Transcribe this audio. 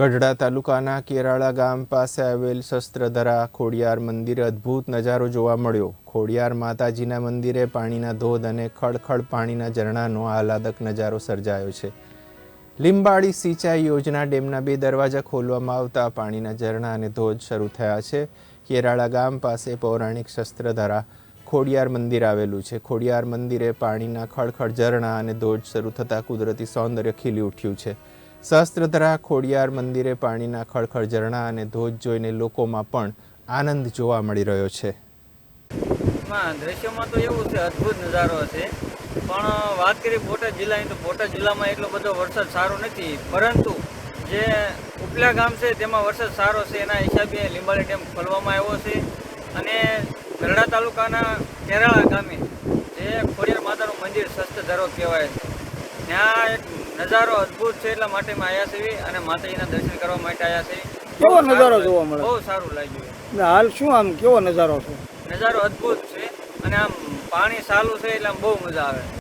ગઢડા તાલુકાના કેરાળા ગામ પાસે આવેલ શસ્ત્રધરા ખોડિયાર મંદિરે અદ્ભુત નજારો જોવા મળ્યો. ખોડિયાર માતાજીના મંદિરે પાણીના ધોધ અને ખળખળ પાણીના ઝરણાનો આહલાદક નજારો સર્જાયો છે. લીંબાળી સિંચાઈ યોજના ડેમના બે દરવાજા ખોલવામાં આવતા પાણીના ઝરણા અને ધોધ શરૂ થયા છે. કેરાળા ગામ પાસે પૌરાણિક શસ્ત્રધરા ખોડિયાર મંદિર આવેલું છે. ખોડિયાર મંદિરે પાણીના ખળખળ ઝરણા અને ધોધ શરૂ થતાં કુદરતી સૌંદર્ય ખીલી ઉઠ્યું છે. સહસ્ત્રધરા ખોડિયાર મંદિરે પાણીના ખળખળ ઝરણા અને ધોધ જોઈને લોકોમાં પણ આનંદ જોવા મળી રહ્યો છે. દ્રશ્યમાં તો એવું છે, અદ્ભુત નજારો છે. પણ વાત કરીએ બોટાદ જિલ્લાની, તો બોટાદ જિલ્લામાં એટલો બધો વરસાદ સારો નથી. પરંતુ, જે ઉપલા ગામ છે, તેમાં વરસાદ સારો છે, એના હિસાબે લીંબાળી ડેમ ખોલવામાં આવ્યો છે. અને ગરડા તાલુકાના કેરાળા ગામે, જે ખોડિયાર માતાનું મંદિર ધરો કહેવાય છે. ત્યાં એક નજારો અદ્ભુત છે એટલા માટે આવ્યા છીએ અને માતાજીના દર્શન કરવા માટે આવ્યા છીએ. કેવો નજારો જોવા મળે? બહુ સારું લાગ્યું. ને હાલ શું આમ કેવો નજારો છે? નજારો અદ્ભુત છે અને આમ પાણી સારું છે એટલે આમ બહુ મજા આવે.